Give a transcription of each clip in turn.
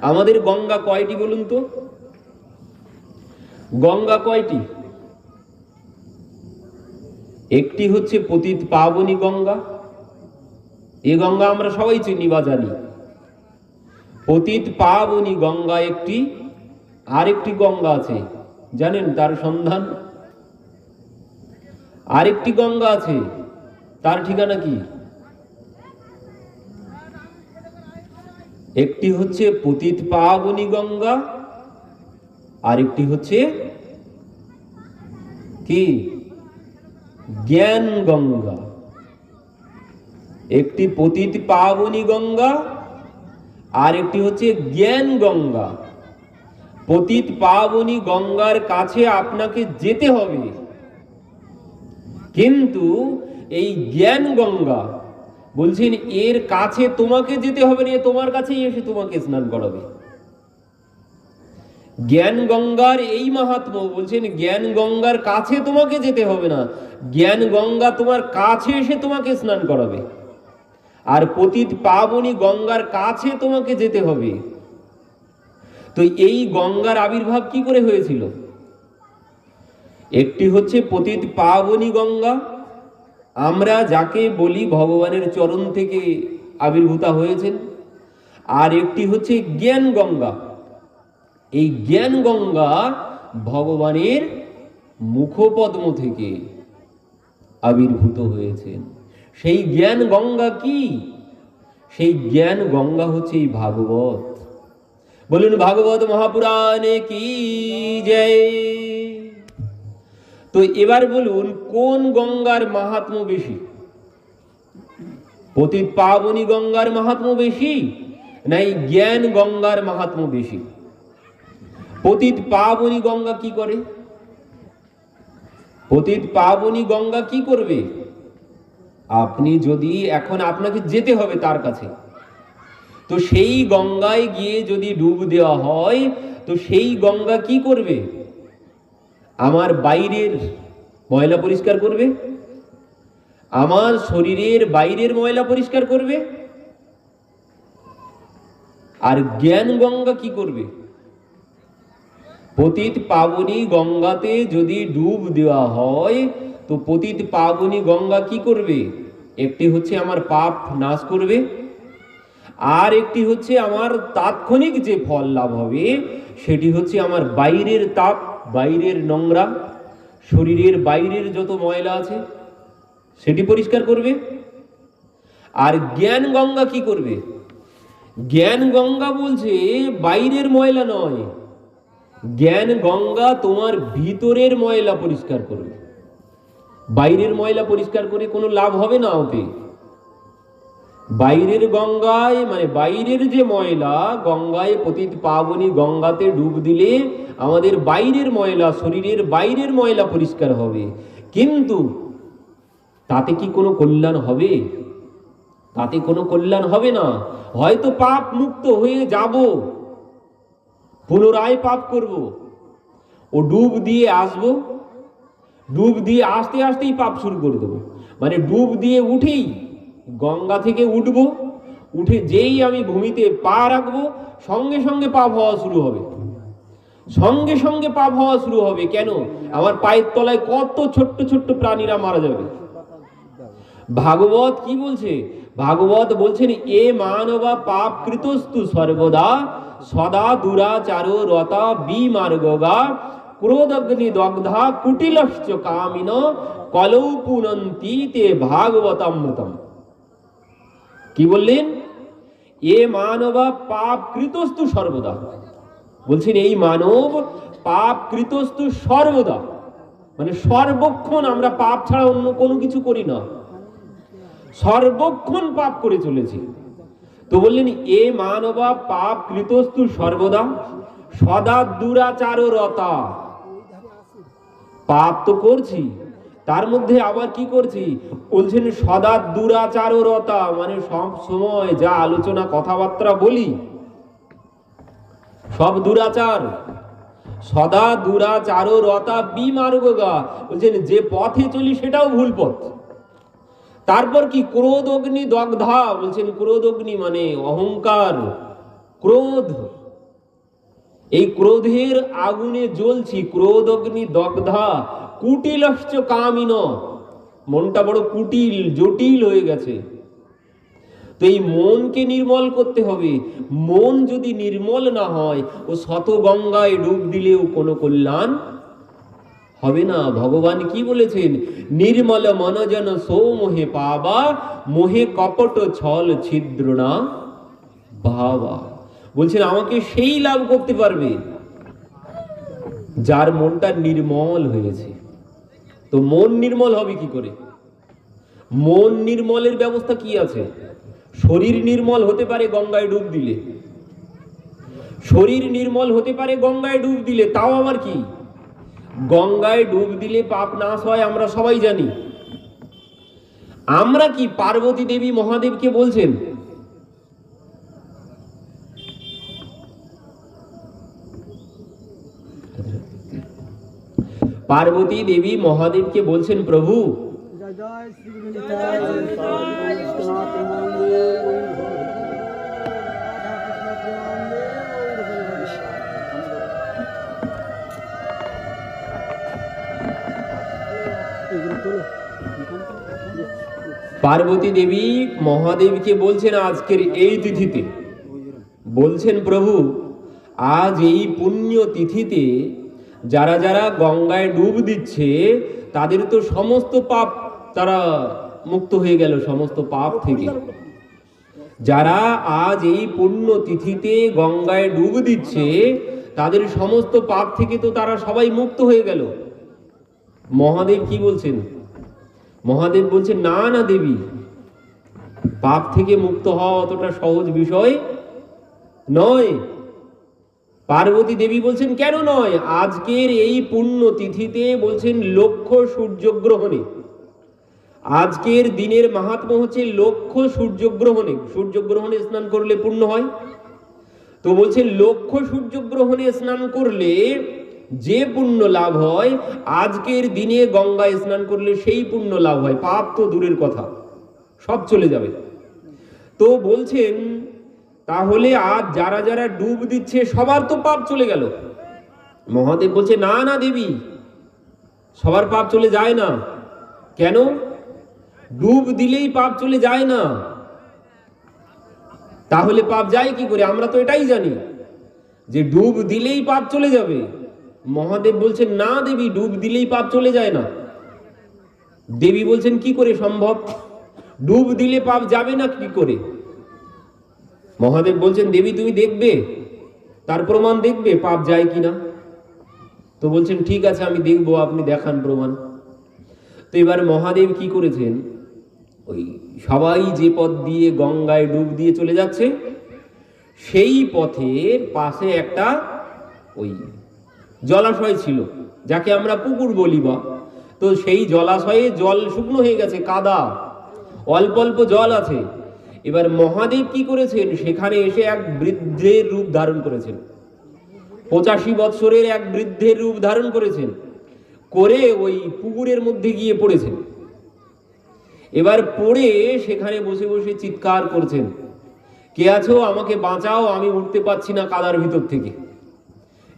আমাদের গঙ্গা কয়টি বলুন তো? গঙ্গা কয়টি? একটি হচ্ছে পতিত পাবনী গঙ্গা। এ গঙ্গা আমরা সবাই চিনি বা জানি। পতিত পাবনী গঙ্গা একটি, আরেকটি গঙ্গা আছে। জানেন তার সন্ধান? আরেকটি গঙ্গা আছে। তার ঠিকানা কি? একটি হচ্ছে পতিত পাবনী গঙ্গা আরেকটি হচ্ছে কি? জ্ঞান গঙ্গা। একটি পতিত পাবনী গঙ্গা, আর একটি হচ্ছে জ্ঞান গঙ্গা। পতিত পাবনী গঙ্গার কাছে আপনাকে যেতে হবে। কিন্তু এই জ্ঞান গঙ্গা বলছেন, এর কাছে তোমাকে যেতে হবে না তোমার কাছেই এসে তোমাকে স্নান করাবে। জ্ঞান গঙ্গার এই মাহাত্ম্য, বলছেন, জ্ঞান গঙ্গার কাছে তোমাকে যেতে হবে না। জ্ঞান গঙ্গা তোমার কাছে এসে তোমাকে স্নান করাবে। আর পতিত পাবনি গঙ্গার কাছে তোমাকে যেতে হবে। তো এই গঙ্গার আবির্ভাব কি করে হয়েছিল? একটি হচ্ছে পতিত পাবনী গঙ্গা আমরা যাকে বলি ভগবানের চরণ থেকে আবির্ভূতা হয়েছেন, আর একটি হচ্ছে জ্ঞান গঙ্গা। এই জ্ঞান গঙ্গা ভগবানের মুখপদ্ম থেকে আবির্ভূত হয়েছেন। সেই জ্ঞান গঙ্গা কি? সেই জ্ঞান গঙ্গা হচ্ছে এই ভাগবত। বলুন, ভাগবত মহাপুরাণে কি জয়? তো এবার বলুন, কোন গঙ্গার মাহাত্ম্য বেশি? পতিত পাবনী গঙ্গার মাহাত্ম্য বেশি, নাই জ্ঞান গঙ্গার মাহাত্ম্য বেশি? পতিত পাবনী গঙ্গা কি করে? পতিত পাবনী গঙ্গা কি করবে? আপনি যদি এখন আপনাকে যেতে হবে তার কাছে, তো সেই গঙ্গায় গিয়ে যদি ডুব দেওয়া হয়, তো সেই গঙ্গা কি করবে? আমার বাইরের ময়লা পরিষ্কার করবে? আমার শরীরের বাইরের ময়লা পরিষ্কার করবে? আর জ্ঞান গঙ্গা কি করবে? পতিত পাবনী গঙ্গাতে যদি ডুব দেওয়া হয়, তো পতিত পাবনী গঙ্গা কি করবে? একটি হচ্ছে আমার পাপ নাশ করবে, আর একটি হচ্ছে আমার তাৎক্ষণিক যে ফল লাভ হবে, সেটি হচ্ছে আমার বাইরের তাপ বাইরের নোংরা, শরীরের বাইরের যত ময়লা আছে, সেটি পরিষ্কার করবে। আর জ্ঞান গঙ্গা কি করবে? জ্ঞান গঙ্গা বলছে, বাইরের ময়লা নয়। জ্ঞান গঙ্গা তোমার ভিতরের ময়লা পরিষ্কার করবে। বাইরের ময়লা পরিষ্কার করে কোনো লাভ হবে না ওতে। বাইরের গঙ্গায় মানে বাইরের যে ময়লা, গঙ্গায় পতিত পাবনী গঙ্গাতে ডুব দিলে আমাদের বাইরের ময়লা, শরীরের বাইরের ময়লা পরিষ্কার হবে। কিন্তু তাতে কি কোনো কল্যাণ হবে? তাতে কোনো কল্যাণ হবে না। হয়তো পাপ মুক্ত হয়ে যাব। পুনরায় পাপ করব। ও ডুব দিয়ে আসব। ডুব দিয়ে আসতে আসতেই পাপ শুরু করে দেবো। মানে ডুব দিয়ে উঠেই গঙ্গা থেকে উঠব, উঠে যেই আমি ভূমিতে পা রাখব, সঙ্গে সঙ্গে পাপ হওয়া শুরু হবে। সঙ্গে সঙ্গে পাপ হওয়া শুরু হবে কেন? আমার পায়ের তলায় কত ছোট্ট ছোট্ট প্রাণীরা মারা যাবে। ভাগবত কি বলছে? ভাগবত বলছেন, এ মানবা পাপ কৃতস্তু সর্বদা, সদা দুরাচার রতা বিমার্গা ক্রোধগ্নি দগ্ধা কুটিলশ্চ কামিন, কলৌ পুনন্তি তে ভাগবতামৃতম। কি বললেন? এ মানবা পাপ কৃতস্তু সর্বদা। বলছেন, এই মানব পাপ কৃতস্তু সর্বদা। মানে সর্বক্ষণ আমরা পাপ ছাড়া অন্য কোনো কিছু করি না। সর্বক্ষণ পাপ করে চলেছি। তো বললেন, এ মানবা পাপ কৃতস্তু সর্বদা, সদা দুরাচার রতা পাপ তো করছি তার মধ্যে আবার কি করছি? বলছেন, সদা দুরাচাররতা। মানে সব সময় যা আলোচনা, কথাবার্তা বলি, সব দুরাচার। সদা দুরাচার রতা বিমার্গা বলছেন, যে পথে চলি সেটাও ভুল পথ। তারপর কি? ক্রোধ, অগ্নি, দগ্ধা। বলছেন, ক্রোধ, অগ্নি মানে অহংকার। ক্রোধ এই ক্রোধের আগুনে জ্বলছি ক্রোধ অগ্নি দগ্ধা, কুটিলশ্চ কামিন। মনটা বড় কুটিল, জটিল হয়ে গেছে। তো এই মনকে নির্মল করতে হবে। মন যদি নির্মল না হয়, ও শত গঙ্গায় ডুব দিলেও কোনো কল্যাণ হবে না। ভগবান কি বলেছেন? নির্মল মনজন সো মোহে পাবা, মোহে কপট ছল ছিদ্র না ভাবা। বলছেন, আমাকে সেই লাভ করতে পারবে যার মনটা নির্মল হয়েছে। তো মন নির্মল হবে কি করে? মন নির্মলের ব্যবস্থা কি আছে? শরীর নির্মল হতে পারে গঙ্গায় ডুব দিলে। শরীর নির্মল হতে পারে গঙ্গায় ডুব দিলে, তাও আমার কি? গঙ্গায় ডুব দিলে পাপ নাশ হয়, আমরা সবাই জানি। আমরা কি পার্বতী দেবী মহাদেবকে বলছেন পার্বতী দেবী মহাদেবকে বলছেন, প্রভু। পার্বতী দেবী মহাদেবকে বলছেন, আজকের এই তিথিতে বলছেন, প্রভু, আজ এই পুণ্য তিথিতে যারা যারা গঙ্গায় ডুব দিচ্ছে, তাদের তো সমস্ত পাপ তারা মুক্ত হয়ে গেল, সমস্ত পাপ থেকে। যারা আজ এই পুণ্য তিথিতে গঙ্গায় ডুব দিচ্ছে, তাদের সমস্ত পাপ থেকে তো তারা সবাই মুক্ত হয়ে গেল। মহাদেব কি বলছেন? মহাদেব বলছেন, না না দেবী, পাপ থেকে মুক্ত হওয়া অতটা সহজ বিষয় নয়। পার্বতী দেবী বলছেন, কেন নয়? আজকের এই পুণ্য তিথিতে বলছেন, লক্ষ সূর্যগ্রহণে। আজকের দিনের মাহাত্ম হচ্ছে, লক্ষ সূর্যগ্রহণে। সূর্যগ্রহণে স্নান করলে পূর্ণ হয়। তো বলছে, লক্ষ সূর্যগ্রহণে স্নান করলে যে পুণ্য লাভ হয়, আজকের দিনে গঙ্গায় স্নান করলে সেই পুণ্য লাভ হয়। পাপ তো দূরের কথা, সব চলে যাবে। তো বলছেন তাহলে আজ যারা যারা ডুব দিচ্ছে, সবার তো পাপ চলে গেল। মহাদেব বলছে, না না, দেবী, সবার পাপ চলে যায় না। কেন? ডুব দিলেই পাপ চলে যায় না। তাহলে পাপ যায় কি করে? আমরা তো এটাই জানি যে ডুব দিলেই পাপ চলে যাবে। মহাদেব বলছেন, না, দেবী, ডুব দিলেই পাপ চলে যায় না। দেবী বলছেন, কি করে সম্ভব? ডুব দিলে পাপ যাবে না কি করে? মহাদেব বলছেন, দেবী, তুমি দেখবে? তার প্রমাণ দেখবে? পাপ যায় কিনা? তো বলছেন, ঠিক আছে, আমি দেখব, আপনি দেখান প্রমাণ। তো এবার মহাদেব কি করেছেন? ওই সবাই যে পথ দিয়ে গঙ্গায় ডুব দিয়ে চলে যাচ্ছে, সেই পথের পাশে একটা ওই জলাশয় ছিল, যাকে আমরা পুকুর বলি বা। তো সেই জলাশয়ে জল শুকনো হয়ে গেছে, কাদা। অল্প অল্প জল আছে। এবার মহাদেব কি করেছেন? সেখানে এসে এক বৃদ্ধের রূপ ধারণ করেছেন। পঁচাশি বৎসরের এক বৃদ্ধের রূপ ধারণ করেছেন। করে ওই পুকুরের মধ্যে গিয়ে পড়েছেন। এবার পড়ে সেখানে বসে বসে চিৎকার করছেন। কে আছো? আমাকে বাঁচাও, আমি উঠতে পারছি না কাদার ভিতর থেকে।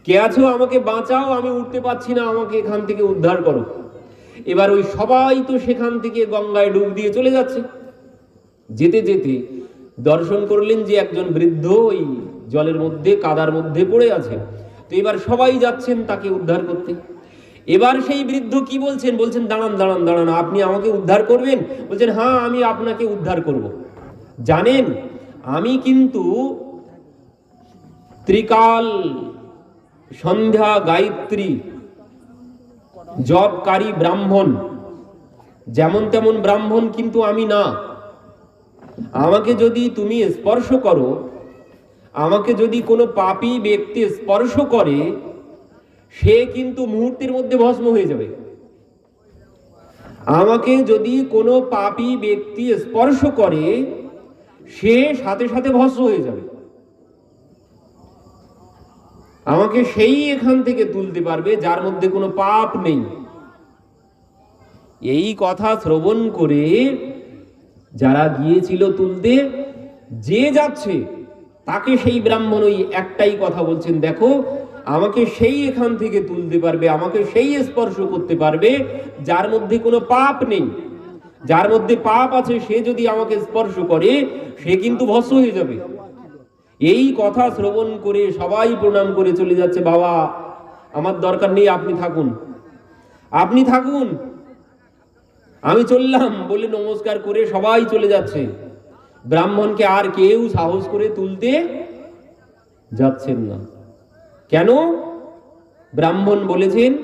কে আছো? আমাকে বাঁচাও, আমি উঠতে পারছি না, আমাকে এখান থেকে উদ্ধার করো। এবার ওই সবাই তো সেখান থেকে গঙ্গায় ডুব দিয়ে চলে যাচ্ছে। যেতে যেতে দর্শন করলেন যে একজন বৃদ্ধ ওই জলের মধ্যে, কাদার মধ্যে পড়ে আছে। তো এবার সবাই যাচ্ছেন তাকে উদ্ধার করতে। এবার সেই বৃদ্ধ কি বলছেন? বলছেন, দাঁড়ান দাঁড়ান দাঁড়ান, আপনি আমাকে উদ্ধার করবেন? বলছেন হ্যাঁ আমি আপনাকে উদ্ধার করব। জানেন, আমি কিন্তু ত্রিকাল সন্ধ্যা গায়ত্রী জবকারী ব্রাহ্মণ। যেমন তেমন ব্রাহ্মণ কিন্তু আমি না। আমাকে যদি তুমি স্পর্শ করো, আমাকে যদি কোনো পাপী ব্যক্তি স্পর্শ করে, সে কিন্তু মুহূর্তের মধ্যে ভস্ম হয়ে যাবে। আমাকে যদি কোনো পাপী ব্যক্তি স্পর্শ করে, সে সাথে সাথে ভস্ম হয়ে যাবে। আমাকে সেই এখান থেকে তুলতে পারবে যার মধ্যে কোনো পাপ নেই। এই কথা শ্রবণ করে যারা গিয়েছিল তুলতে, যে যাচ্ছে, তাকে সেই ব্রাহ্মণ ওই একটাই কথা বলছেন, দেখো, আমাকে সেই এখান থেকে তুলতে পারবে, আমাকে সেই স্পর্শ করতে পারবে, যার মধ্যে কোনো পাপ নেই। যার মধ্যে পাপ আছে, সে যদি আমাকে স্পর্শ করে, সে কিন্তু ভস্ম হয়ে যাবে। এই কথা শ্রবণ করে সবাই প্রণাম করে চলে যাচ্ছে, বাবা, আমার দরকার নেই, আপনি থাকুন। আপনি থাকুন আমি চললাম, বলে নমস্কার করে সবাই চলে যাচ্ছে। ব্রাহ্মণকে আর কেউ সাহস করে তুলতে যাচ্ছেন না। কেন? ব্রাহ্মণ বলেছেন,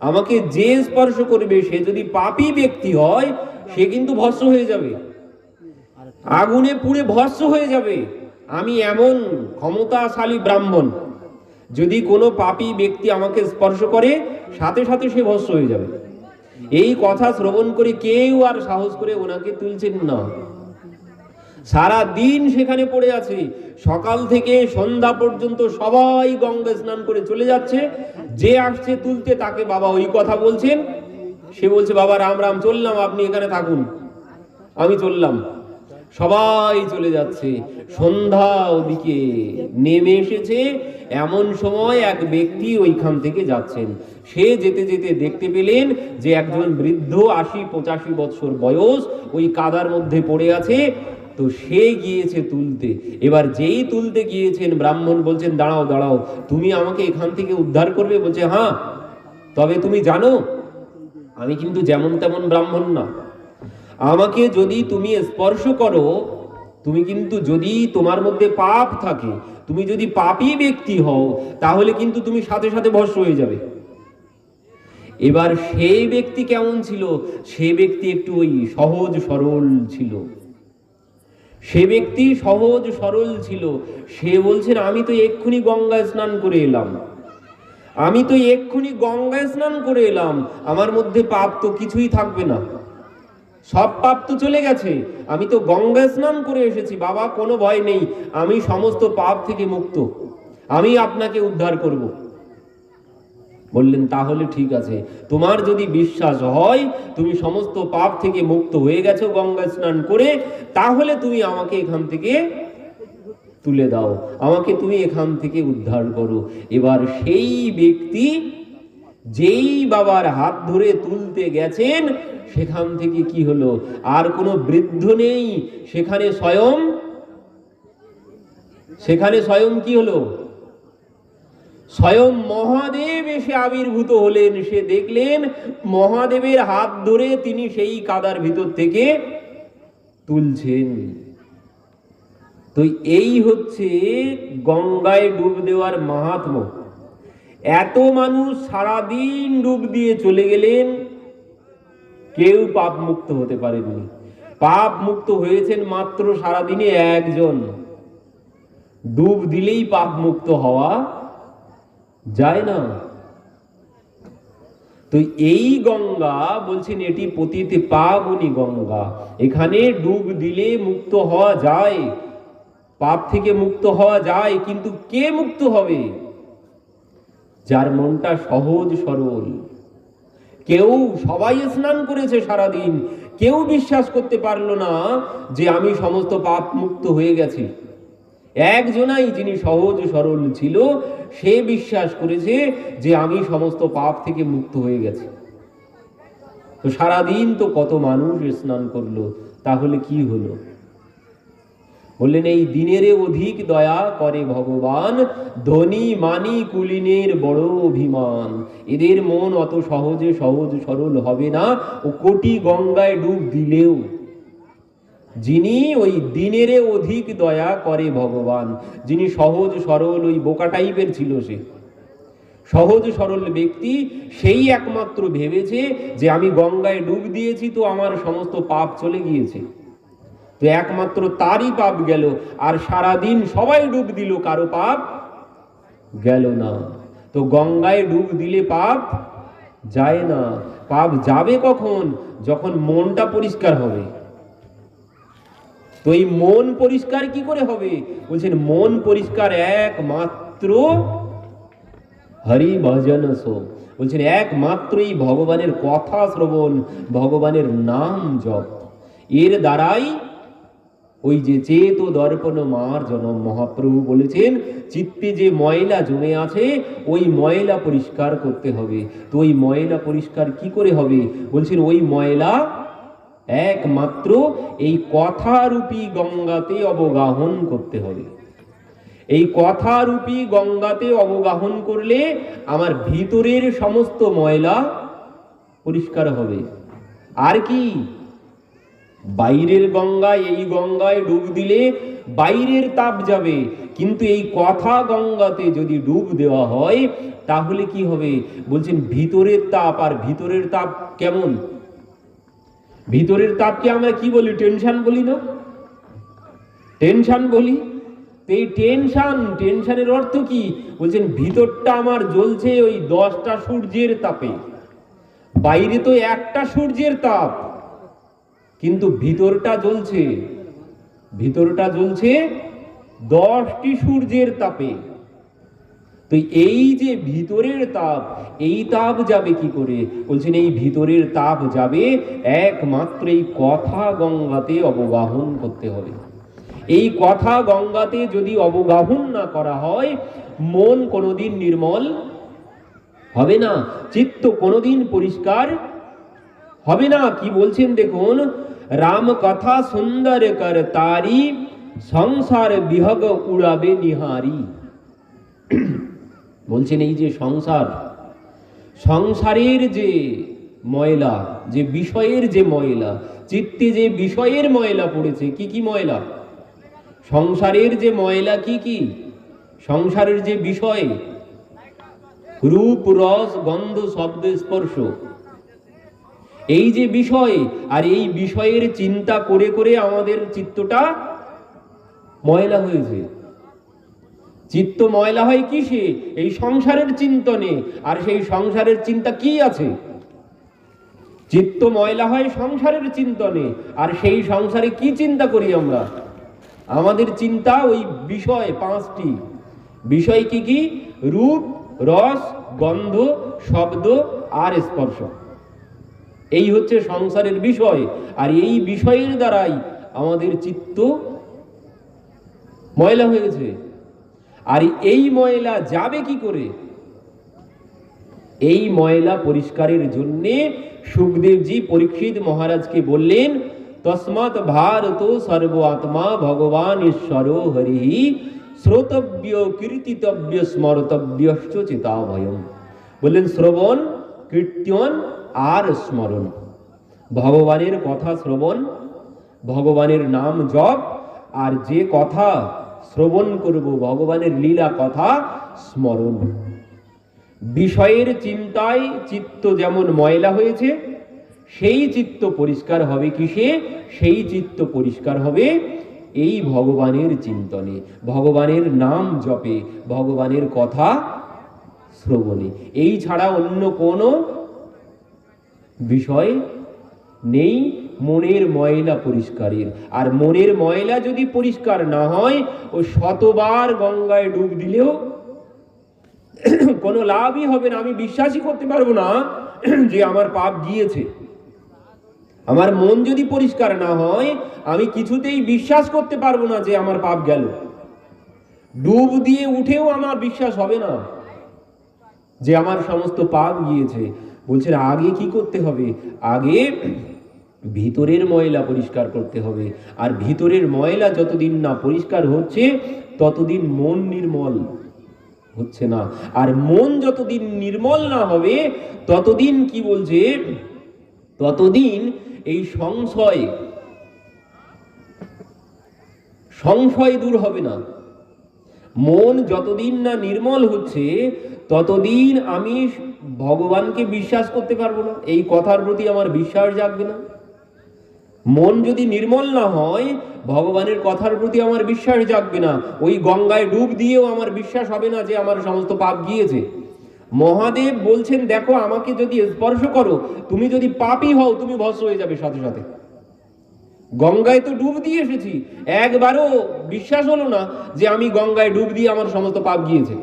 আমাকে যে স্পর্শ করবে, সে যদি পাপী ব্যক্তি হয়, সে কিন্তু ভস্ম হয়ে যাবে। আগুনে পুড়ে ভস্ম হয়ে যাবে। আমি এমন ক্ষমতাশালী ব্রাহ্মণ, যদি কোনো পাপী ব্যক্তি আমাকে স্পর্শ করে, সাথে সাথে সে ভস্ম হয়ে যাবে। এই কথা শ্রবণ করে কেউ আর সাহস করে ওনাকে তুলছেন না। সারা দিন সেখানে পড়ে আছে। সকাল থেকে সন্ধ্যা পর্যন্ত সবাই গঙ্গা স্নান করে চলে যাচ্ছে। যে আসছে তুলতে তাকে বাবা ওই কথা বলছেন। সে বলছে, বাবা, রাম রাম, চললাম, আপনি এখানে থাকুন। আমি চললাম। সবাই চলে যাচ্ছে। সন্ধ্যা ওদিকে নেমে এসেছে। এমন সময় এক ব্যক্তি ওইখান থেকে যাচ্ছেন। সে যেতে যেতে দেখতে পেলেন যে একজন বৃদ্ধ আশি পঁচাশি বছর বয়স, ওই কাদার মধ্যে পড়ে আছে। তো সে গিয়েছে তুলতে। এবার যেই তুলতে গিয়েছেন, ব্রাহ্মণ বলছেন, দাঁড়াও দাঁড়াও, তুমি আমাকে এখান থেকে উদ্ধার করবে? বলছে হ্যাঁ তবে তুমি জানো, আমি কিন্তু যেমন তেমন ব্রাহ্মণ না। আমাকে যদি তুমি স্পর্শ করো, তুমি কিন্তু যদি তোমার মধ্যে পাপ থাকে, তুমি যদি পাপী ব্যক্তি হও, তাহলে কিন্তু তুমি সাথে সাথে ভস্ম হয়ে যাবে। এবার সেই ব্যক্তি কেমন ছিল? সে ব্যক্তি একটু ওই সহজ সরল ছিল। সে ব্যক্তি সহজ সরল ছিল। সে বলছেন আমি তো এক্ষুনি গঙ্গায় স্নান করে এলাম। আমি তো এক্ষুনি গঙ্গায় স্নান করে এলাম। আমার মধ্যে পাপ তো কিছুই থাকবে না। সব পাপ তো চলে গেছে। আমি তো গঙ্গা স্নান করে এসেছি, বাবা, কোনো ভয় নেই। আমি সমস্ত পাপ থেকে মুক্ত। আমি আপনাকে উদ্ধার করব। বললেন, তাহলে ঠিক আছে। তোমার যদি বিশ্বাস হয়, তুমি সমস্ত পাপ থেকে মুক্ত হয়ে গেছো গঙ্গা স্নান করে, তাহলে তুমি আমাকে এখান থেকে তুলে দাও। আমাকে তুমি এখান থেকে উদ্ধার করো। এবার সেই ব্যক্তি যেই বাবার হাত ধরে তুলতে গেছেন, সেখান থেকে কি হলো? আর কোনো বৃদ্ধ নেই? সেখানে স্বয়ং? সেখানে স্বয়ং কি হলো? স্বয়ং মহাদেব এসে আবির্ভূত হলেন। সে দেখলেন, মহাদেবের হাত ধরে তিনি সেই কাদার ভিতর থেকে তুলছেন। তো এই হচ্ছে গঙ্গায় ডুব দেওয়ার মাহাত্ম এত মানুষ সারাদিন ডুব দিয়ে চলে গেলেন, কেউ পাপ মুক্ত হতে পারেননি। পাপ মুক্ত হয়েছেন মাত্র সারাদিনে একজন। ডুব দিলেই পাপ মুক্ত হওয়া যায় না। তো এই গঙ্গা বলছেন, এটি পতিতে পাবনি গঙ্গা। এখানে ডুব দিলে মুক্ত হওয়া যায়। পাপ থেকে মুক্ত হওয়া যায়, কিন্তু কে মুক্ত হবে? যার মনটা সহজ সরল। কেউ সবাই স্নান করেছে সারাদিন, কেউ বিশ্বাস করতে পারল না যে আমি সমস্ত পাপ মুক্ত হয়ে গেছি। একজনাই যিনি সহজ সরল ছিল, সে বিশ্বাস করেছে যে আমি সমস্ত পাপ থেকে মুক্ত হয়ে গেছি। তো সারাদিন তো কত মানুষ স্নান করল, তাহলে কি হলো? বললেন, এই দিনের অধিক দয়া করে ভগবান। ধনী মানি কুলিনের বড় অভিমান। এদের মন অত সহজে সহজ সরল হবে না। ও কোটি গঙ্গায় ডুব দিলেও। যিনি ওই দিনের অধিক দয়া করে ভগবান, যিনি সহজ সরল ওই বোকা টাইপের ছিল সে। সহজ সরল ব্যক্তি সেই একমাত্র ভেবেছে যে, আমি গঙ্গায় ডুব দিয়েছি তো আমার সমস্ত পাপ চলে গিয়েছে। তো একমাত্র তারই পাপ গেল, আর সারা দিন সবাই ডুব দিল, কারও পাপ গেল না। তো গঙ্গায় ডুব দিলে পাপ যায় না। পাপ যাবে কখন? যখন মনটা পরিষ্কার হবে। তো এই মন পরিষ্কার কি করে হবে? বলছেন, মন পরিষ্কার একমাত্র হরি ভজন বলছেন, একমাত্রই ভগবানের কথা শ্রবণ, ভগবানের নাম জপ। এর দ্বারাই ওই যে চেত দর্পণ মার জনম মহাপ্রভু বলেছেন, চিত্তে যে ময়লা জমে আছে, ওই ময়লা পরিষ্কার করতে হবে। তো ওই ময়লা পরিষ্কার কি করে হবে? বলছেন, ওই ময়লা একমাত্র এই কথারূপী গঙ্গাতে অবগাহন করতে হবে। এই কথারূপী গঙ্গাতে অবগাহন করলে আমার ভিতরের সমস্ত ময়লা পরিষ্কার হবে। আর কি? বাইরের গঙ্গায়, এই গঙ্গায় ডুব দিলে বাইরের তাপ যাবে। কিন্তু এই কথা গঙ্গাতে যদি ডুব দেওয়া হয়, তাহলে কি হবে? বলছেন, ভিতরের তাপ, আর ভিতরের তাপ কেমন? ভিতরের তাপকে আমরা কি বলি? টেনশন বলি না? টেনশন বলি? এই টেনশন, টেনশনের অর্থ কি? বলছেন, ভিতরটা আমার জ্বলছে ওই দশটা সূর্যের তাপে। বাইরে তো একটা সূর্যের তাপ। কিন্তু ভিতরটা জ্বলছে। ভিতরটা জ্বলছে দশটি সূর্যের তাপে। তো এই যে ভিতরের তাপ, এই তাপ যাবে কি করে? বলছেন, এই ভিতরের তাপ যাবে একমাত্র এই কথা গঙ্গাতে অবগাহন করতে হবে। এই কথা গঙ্গাতে যদি অবগাহন না করা হয়, মন কোনোদিন নির্মল হবে না, চিত্ত কোনোদিন পরিষ্কার হবে না। কি বলছেন দেখুন রাম কথা সুন্দর কর তারি, সংসার বিহগ উড়াবে নিহারি। বলছেন এই যে সংসার, সংসারের যে ময়লা, যে বিষয়ের যে ময়লা, চিত্তে যে বিষয়ের ময়লা পড়েছে, কি কি ময়লা? সংসারের যে ময়লা কি কি? সংসারের যে বিষয়, রূপ, রস, গন্ধ, শব্দ, স্পর্শ। এই যে বিষয়, আর এই বিষয়ের চিন্তা করে করে আমাদের চিত্তটা ময়লা হয়েছে। চিত্ত ময়লা হয় কিসে? এই সংসারের চিন্তনে। আর সেই সংসারের চিন্তা কি আছে? চিত্ত ময়লা হয় সংসারের চিন্তনে। আর সেই সংসারে কি চিন্তা করি আমরা? আমাদের চিন্তা ওই বিষয় পাঁচটি। বিষয় কি কি? রূপ, রস, গন্ধ, শব্দ আর স্পর্শ। এই হচ্ছে সংসারের বিষয়। আর এই বিষয়ের দ্বারাই আমাদের চিত্ত ময়লা হয়েছে আর এই ময়লা যাবে কি করে? এই ময়লা পরিষ্কারের জন্য সুখদেবজি পরীক্ষিত মহারাজকে বললেন, তসমাৎ ভারত সর্ব আত্মা ভগবান ঈশ্বর হরি শ্রোতব্য কীর্তিতব্য স্মরতব্য চিতাভয়ম বললেন, শ্রবণ কীর্তন আর স্মরণ। ভগবানের কথা শ্রবণ, ভগবানের নাম জপ, আর যে কথা শ্রবণ করব, ভগবানের লীলা কথা স্মরণ। বিষয়ের চিন্তায় চিত্ত যেমন ময়লা হয়েছে, সেই চিত্ত পরিষ্কার হবে কিসে? সেই চিত্ত পরিষ্কার হবে এই ভগবানের চিন্তনে, ভগবানের নাম জপে, ভগবানের কথা শ্রবণে। এই ছাড়া অন্য কোনো বিষয় নেই, মনের ময়লা পরিষ্কারের। আর মনের ময়লা যদি পরিষ্কার না হয়, ও শতবার গঙ্গায় ডুব দিলেও কোনো লাভই হবে না। আমি বিশ্বাসই করতে পারব না যে আমার পাপ গিয়েছে। আমার মন যদি পরিষ্কার না হয়, আমি কিছুতেই বিশ্বাস করতে পারব না যে আমার পাপ গেল। ডুব দিয়ে উঠেও আমার বিশ্বাস হবে না যে আমার সমস্ত পাপ গিয়েছে। বলছেন, আগে কি করতে হবে? আগে ভিতরের ময়লা পরিষ্কার করতে হবে। আর ভিতরের ময়লা যতদিন না পরিষ্কার হচ্ছে, ততদিন মন নির্মল হচ্ছে না। আর মন যতদিন নির্মল না হবে, ততদিন কি বলছে? ততদিন এই সংশয় সংশয় দূর হবে না। মন যতদিন না নির্মল হচ্ছে, ততদিন আমি ভগবানকে বিশ্বাস করতে পারব না। এই কথার প্রতি আমার বিশ্বাস জাগবে না। মন যদি নির্মল না হয়, ভগবানের কথার প্রতি আমার বিশ্বাস জাগবে না। ওই গঙ্গায় ডুব দিয়েও আমার বিশ্বাস হবে না যে আমার সমস্ত পাপ গিয়েছে। মহাদেব বলছেন, দেখো, আমাকে যদি স্পর্শ করো, তুমি যদি পাপই হও, তুমি ভস্ম হয়ে যাবে সাথে সাথে। গঙ্গায় তো ডুব দিয়ে এসেছি। একবারও বিশ্বাস হলো না যে আমি গঙ্গায় ডুব দিয়ে আমার সমস্ত পাপ গিয়েছে।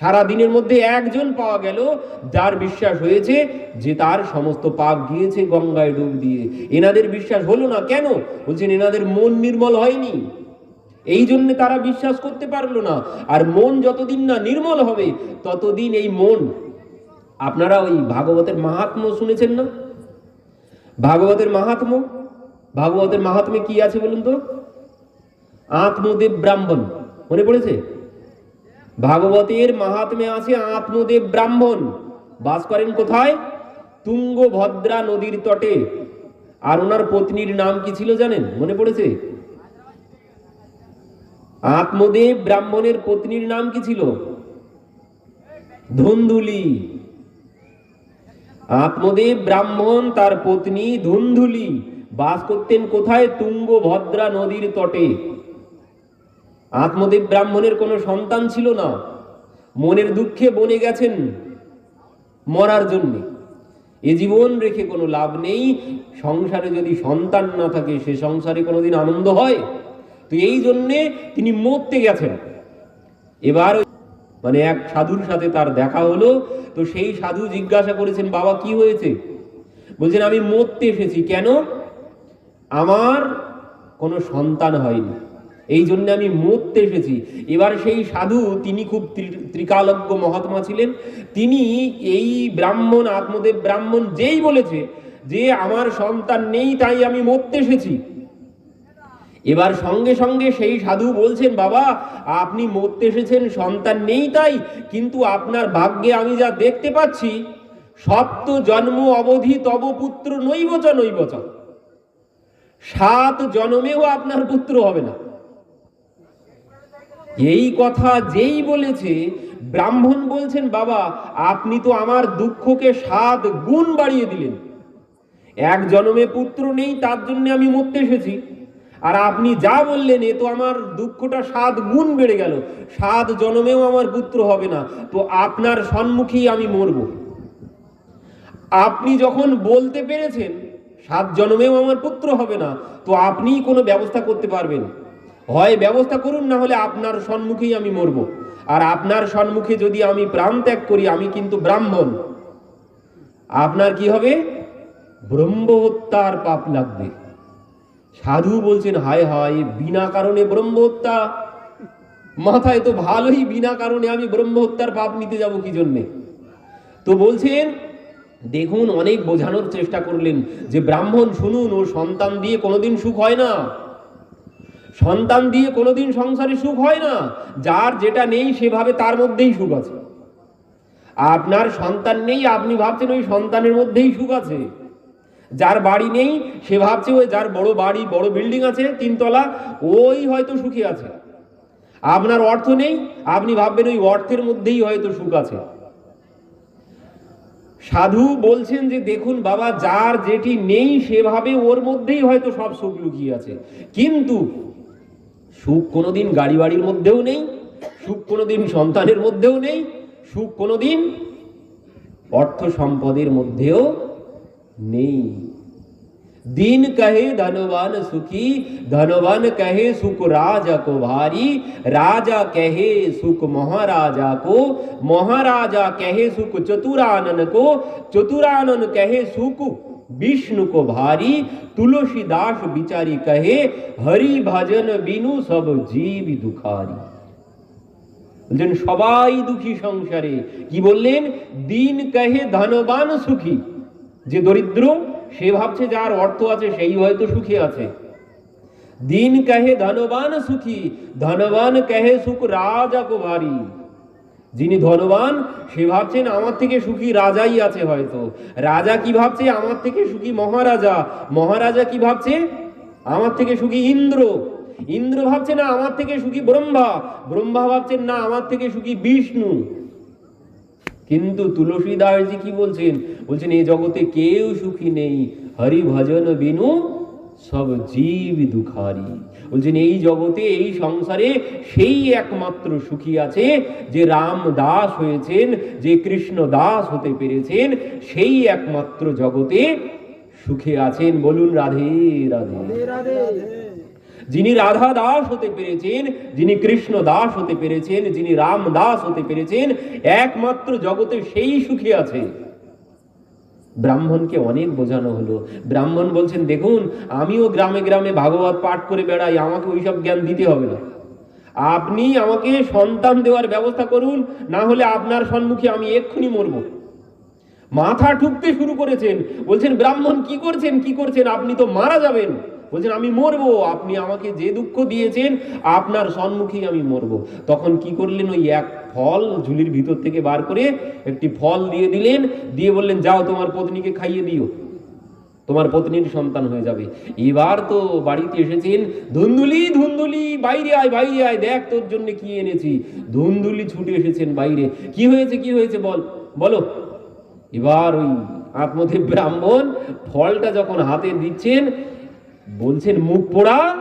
সারা দিনের মধ্যে একজন পাওয়া গেল, যার বিশ্বাস হয়েছে যে তার সমস্ত পাপ গিয়েছে গঙ্গায় ডুব দিয়ে। এনাদের বিশ্বাস হলো না কেন? বলছেন, এনাদের মন নির্মল হয়নি। এই জন্য তারা বিশ্বাস করতে পারল না। আর মন যতদিন না নির্মল হবে, ততদিন এই মন আপনারা ওই ভাগবতের মাহাত্ম শুনেছেন না? ভাগবতের মাহাত্ম ভাগবতের মাহাত্মে কি আছে বলুন তো? আত্মদেব ব্রাহ্মণ। মনে পড়েছে? ভাগবতের মাহাত্মে আছে আত্মদেব ব্রাহ্মণ। বাস করেন কোথায়? তুঙ্গভদ্রা নদীর তটে। আর ওনার পত্নীর নাম কি ছিল জানেন? মনে পড়েছে? আত্মদেব ব্রাহ্মণের পত্নীর নাম কি ছিল? ধুন্ধুলি। আত্মদেব ব্রাহ্মণ, তার পত্নী ধুন্ধুলি। বাস করতেন কোথায়? তুঙ্গভদ্রা নদীর তটে। আত্মদেব ব্রাহ্মণের কোনো সন্তান ছিল না। মনের দুঃখে বনে গেছেন মরার জন্যে। এ জীবন রেখে কোনো লাভ নেই। সংসারে যদি সন্তান না থাকে, সে সংসারে কোনোদিন আনন্দ হয়? তো এই জন্যে তিনি মরতে গেছেন। এবার মানে এক সাধুর সাথে তার দেখা হলো। তো সেই সাধু জিজ্ঞাসা করেছেন, বাবা, কি হয়েছে? বলছেন, আমি মরতে এসেছি। কেন? আমার কোনো সন্তান হয়নি। এই জন্য আমি মরতে এসেছি। এবার সেই সাধু, তিনি খুব ত্রি- ত্রিকালজ্ঞ মহাত্মা ছিলেন। তিনি এই ব্রাহ্মণ, আত্মদেব ব্রাহ্মণ যেই বলেছে যে, আমার সন্তান নেই, তাই আমি মরতে এসেছি। এবার সঙ্গে সঙ্গে সেই সাধু বলছেন, বাবা, আপনি মরতে এসেছেন, সন্তান নেই তাই, কিন্তু আপনার ভাগ্যে আমি যা দেখতে পাচ্ছি, সপ্ত জন্ম অবধি তব পুত্র নৈবচ নৈবচ সাত জনমেও আপনার পুত্র হবে না। এই কথা যেই বলেছে, ব্রাহ্মণ বলছেন, বাবা, আপনি তো আমার দুঃখকে সাত গুণ বাড়িয়ে দিলেন। এক জনমে পুত্র নেই, তার জন্য আমি মরতে এসেছি। আর আপনি যা বললেন, এ তো আমার দুঃখটা সাত গুণ বেড়ে গেল। সাত জনমেও আমার পুত্র হবে না। তো আপনার সম্মুখেই আমি মরব। আপনি যখন বলতে পেরেছেন সাত জন্মেও আমার পুত্র হবে না। তো আপনিই কোনো ব্যবস্থা করতে পারবেন। হয় ব্যবস্থা করুন, না হলে আপনার সম্মুখেই আমি মরব। আর আপনার সম্মুখে যদি আমি প্রাণ ত্যাগ করি, আমি কিন্তু ব্রাহ্মণ। আপনার কি হবে? ব্রহ্ম হত্যার পাপ লাগবে। সাধু বলছেন, হায় হায়, বিনা কারণে ব্রহ্ম হত্যা? মাথায় তো ভালোই, বিনা কারণে আমি ব্রহ্ম হত্যার পাপ নিতে যাব কি জন্যে? তো বলছেন দেখুন, অনেক বোঝানোর চেষ্টা করলেন যে ব্রাহ্মণ, শুনুন ও সন্তান দিয়ে কোনোদিন সুখ হয় না। সন্তান দিয়ে কোনোদিন সংসারে সুখ হয় না। যার যেটা নেই, সেভাবে তার মধ্যেই সুখ আছে। আপনার সন্তান নেই, আপনি ভাবছেন ওই সন্তানের মধ্যেই সুখ আছে। যার বাড়ি নেই, সে ভাবছে ওই যার বড় বাড়ি, বড় বিল্ডিং আছে, তিনতলা, ওই হয়তো সুখী আছে। আপনার অর্থ নেই, আপনি ভাববেন ওই অর্থের মধ্যেই হয়তো সুখ আছে। সাধু বলছেন যে, দেখুন বাবা, যার যেটি নেই, সেভাবে ওর মধ্যেই হয়তো সব সুখ লুকিয়ে আছে। কিন্তু সুখ কোনোদিন গাড়ি বাড়ির মধ্যেও নেই, সুখ কোনোদিন সন্তানের মধ্যেও নেই, সুখ কোনোদিন অর্থ সম্পদের মধ্যেও নেই। दीन कहे धनवान सुखी धनवान कहे सुख राजा को भारी राजा कहे सुख महाराजा को महाराजा कहे सुख चतुरानन को चतुरानन कहे सुख विष्णु को भारी तुलसीदास बिचारी कहे हरि भजन बिनु सब जीव दुखारी বলছেন সবাই দুঃখী সংসারে কি বললেন দিন কহে ধনবান সুখী যে দরিদ্র সে ভাবছে যার অর্থ আছে সেই হয়তো সুখী আছে। দিন কহে ধনবান সুখী, ধনবান কহে সুখ রাজা কুমারী। যিনি ধনবান, সে ভাবছেন আমার থেকে সুখী রাজাই আছে হয়তো। রাজা কি ভাবছে? আমার থেকে সুখী মহারাজা। মহারাজা কি ভাবছে? আমার থেকে সুখী ইন্দ্র। ইন্দ্র ভাবছে, না, আমার থেকে সুখী ব্রহ্মা। ব্রহ্মা ভাবছেন, না, আমার থেকে সুখী বিষ্ণু। কিন্তু তুলসীদাসজি কি বলছেন? বলছেন এই জগতে কেউ সুখী নেই। হরি ভজন বিনু, সব জীব দুখারি। বলছেন, এই জগতে, এই সংসারে সেই একমাত্র সুখী আছে যে রাম দাস হয়েছেন, যে কৃষ্ণ দাস হতে পেরেছেন, সেই একমাত্র জগতে সুখে আছেন। বলুন, রাধে রাধে। রাধে রাধে। যিনি রাধা দাস হতে পেরেছেন, যিনি কৃষ্ণ দাস হতে পেরেছেন, যিনি রাম দাস হতে পেরেছেন, একমাত্র জগতে সেই সুখী আছে। ব্রাহ্মণকে অনেক বোঝানো হলো। ব্রাহ্মণ বলছেন, দেখুন, আমিও গ্রামে গ্রামে ভাগবত পাঠ করে বেড়াই, আমাকে ওইসব জ্ঞান দিতে হবে না। আপনি আমাকে সন্তান দেওয়ার ব্যবস্থা করুন, না হলে আপনার সম্মুখে আমি এক্ষুনি মরবো। মাথা ঠুকতে শুরু করেছেন। বলছেন, ব্রাহ্মণ কি করছেন কি করছেন? আপনি তো মারা যাবেন। বলছেন, আমি মরবো, আপনি আমাকে যে দুঃখ দিয়েছেন, আপনার সম্মুখেই আমি মরবো। তখন কি করলেন, ওই এক ফল ঝুলির ভিতর থেকে বার করে একটি ফল দিয়ে দিলেন, দিয়ে বললেন, যাও, তোমার পত্নীকে খাইয়ে দিও। তোমার পত্নীর সন্তান হয়ে যাবে। এবার তো বাড়িতে এসেছেন, ধুন্দুলি ধুন্দুলি, বাইরে আয় বাইরে আয়, দেখ তোর জন্য কি এনেছি। ধুন্দুলি ছুটে এসেছেন বাইরে। কি হয়েছে কি হয়েছে বল, বলো। এবার ওই আত্মদেব ব্রাহ্মণ ফলটা যখন হাতে দিচ্ছেন বলছেন, মুখ পোড়া?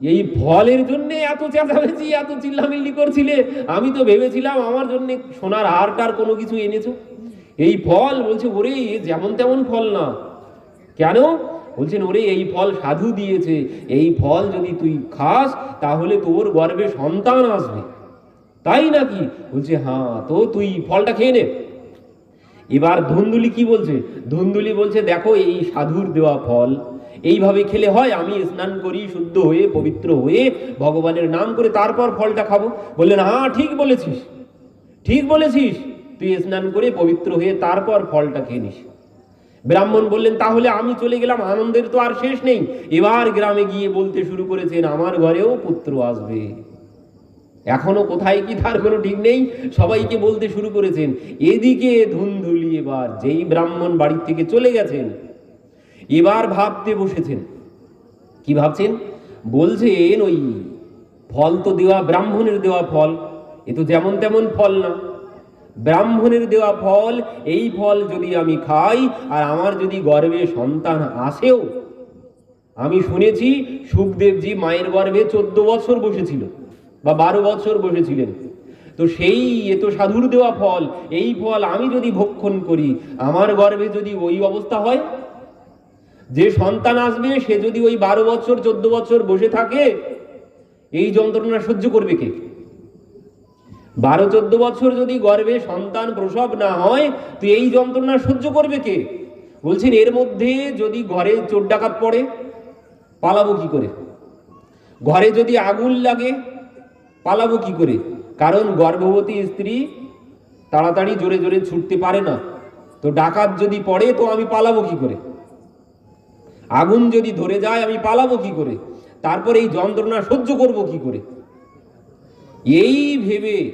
এই ফলের জন্য এত চেঁচামেচি, এত চিল্লামিল্লি করছিলে? আমি তো ভেবেছিলাম আমার জন্য সোনার হারটার কোনো কিছু এনেছো। এই ফল বলছে, ওরে যেমন তেমন ফল না। কেন? বলছেন, ওরে, এই ফল সাধু দিয়েছে। এই ফল যদি তুই খাস, তাহলে তোর গর্ভে সন্তান আসবে। তাই নাকি? বলছে হ্যাঁ তো তুই ফলটা খেয়ে নে। এবার ধুন্দুলি কি বলছে? ধুন্দুলি বলছে, দেখো, এই সাধুর দেওয়া ফল এইভাবে খেলে হয়, আমি স্নান করি, শুদ্ধ হয়ে, পবিত্র হয়ে, ভগবানের নাম করে তারপর ফলটা খাব। বললেন হ্যাঁ ঠিক বলেছিস ঠিক বলেছিস। তুই স্নান করে পবিত্র হয়ে তারপর ফলটা খেয়ে নিস। ব্রাহ্মণ বললেন, তাহলে আমি চলে গেলাম, আনন্দের তো আর শেষ নেই। এবার গ্রামে গিয়ে বলতে শুরু করেছেন, আমার ঘরেও পুত্র আসবে। এখনও কোথায় কি তার কোনো ঠিক নেই? সবাইকে বলতে শুরু করেছেন, এদিকে ধুন্ধুলি এবার, যেই ব্রাহ্মণ বাড়ির থেকে চলে গেছেন এবার ভাবতে বসেছেন। কি ভাবছেন? বলছেন ওই ফল তো দেওয়া, ব্রাহ্মণের দেওয়া ফল, এ তো যেমন তেমন ফল না। ব্রাহ্মণের দেওয়া ফল, এই ফল যদি আমি খাই, আর আমার যদি গর্ভে সন্তান আসেও, আমি শুনেছি সুখদেবজি মায়ের গর্ভে চোদ্দ বছর বসেছিল বা বারো বছর বসেছিলেন। তো সেই এ তো সাধুর দেওয়া ফল, এই ফল আমি যদি ভক্ষণ করি, আমার গর্ভে যদি ওই অবস্থা হয় যে সন্তান আসবে, সে যদি ওই বারো বছর, চোদ্দ বছর বসে থাকে, এই যন্ত্রণা সহ্য করবে কে? বারো, চোদ্দ বছর যদি গর্বে সন্তান প্রসব না হয়, তো এই যন্ত্রণা সহ্য করবে কে? বলছেন, এর মধ্যে যদি ঘরে চোর ডাকাত পড়ে, পালাবো কি করে? ঘরে যদি আগুন লাগে, পালাবো কি করে? কারণ গর্ভবতী স্ত্রী তাড়াতাড়ি জোরে জোরে ছুটতে পারে না। তো ডাকাত যদি পড়ে, তো আমি পালাবো কি করে? আগুন যদি ধরে যায়, আমি পালাবো কি করে? তারপর এই যন্ত্রণা সহ্য করব কি করে? এই ভেবে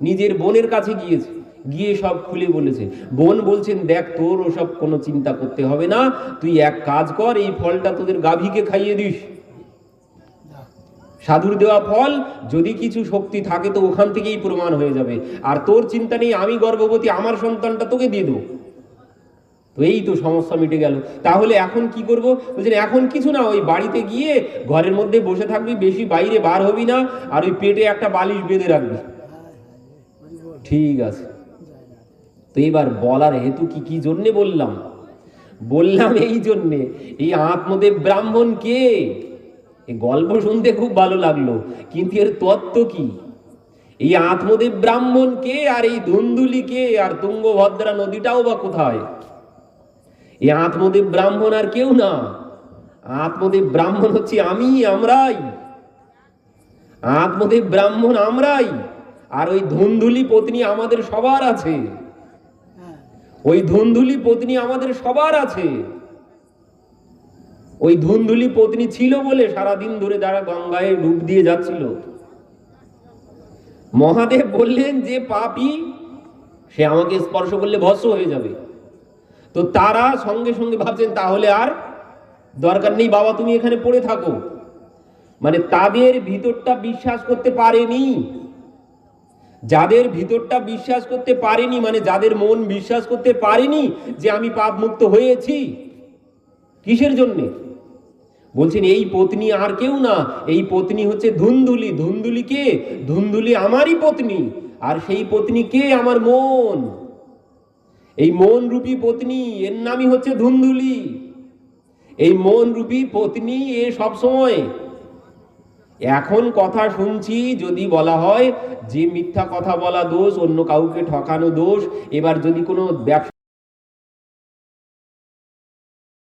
নিজের বোনের কাছে গিয়েছে। গিয়ে সব খুলে বলেছে। বোন বলছেন, দেখ, তোর ওসব কোনো চিন্তা করতে হবে না। তুই এক কাজ কর, এই ফলটা তোদের গাভীকে খাইয়ে দিস। সাধুর দেওয়া ফল, যদি কিছু শক্তি থাকে তো ওখান থেকেই প্রমাণ হয়ে যাবে। আর তোর চিন্তা নেই, আমি গর্ভবতী, আমার সন্তানটা তোকে দিয়ে দেবো। এই তো সমস্যা মিটে গেল। তাহলে এখন কি করব? বলছেন এখন কিছু না, ওই বাড়িতে গিয়ে ঘরের মধ্যে বসে থাকবি, বেশি বাইরে বার হবি না, আর ওই পেটে একটা বালিশ বেঁধে রাখবি। ঠিক আছে। তো এবার বলার হেতু কি কি জন্যে বললাম? বললাম এই জন্যে, এই আত্মদেব ব্রাহ্মণ কে? এই গল্প শুনতে খুব ভালো লাগল, কিন্তু এর তত্ত্ব কি? এই আত্মদেব ব্রাহ্মণ কে আর এই ধুন্দুলি কে? আর তুঙ্গভদ্রা নদীটাও বা কোথায়? এই আত্মদেব ব্রাহ্মণ আর কেউ না। আত্মদেব ব্রাহ্মণ হচ্ছে আমি, আমরাই। আত্মদেব ব্রাহ্মণ আমরাই। আর ওই ধুন্দুলি পত্নী আমাদের সবার আছে। ওই ধুন্দুলি পত্নী আমাদের সবার আছে। ওই ধুন্দুলি পত্নী ছিল বলে সারাদিন ধরে যারা গঙ্গায় ডুব দিয়ে যাচ্ছিল। মহাদেব বললেন, যে পাপি, সে আমাকে স্পর্শ করলে ভস্ম হয়ে যাবে। তো তারা সঙ্গে সঙ্গে ভাবছেন, তাহলে আর দরকার নেই বাবা, তুমি এখানে পড়ে থাকো। মানে তাদের ভিতরটা বিশ্বাস করতে পারেনি। যাদের ভিতরটা বিশ্বাস করতে পারেনি মানে যাদের মন বিশ্বাস করতে পারেনি যে আমি পাপ মুক্ত হয়েছি, কিসের জন্যে? বলছেন, এই পত্নী আর কেউ না, এই পত্নী হচ্ছে ধুন্দুলি। ধুন্দুলি কে? ধুন্দুলি আমারই পত্নী। আর সেই পত্নী কে? আমার মন। এই মন রূপী পত্নী, এর নামই হচ্ছে ধুন্দুলি। এই মন রূপী পত্নী এ সবসময় এখন কথা শুনছি, যদি বলা হয়, যে মিথ্যা কথা বলা দোষ, অন্য কাউকে ঠকানো দোষ, এবার যদি কোনো ব্যবসা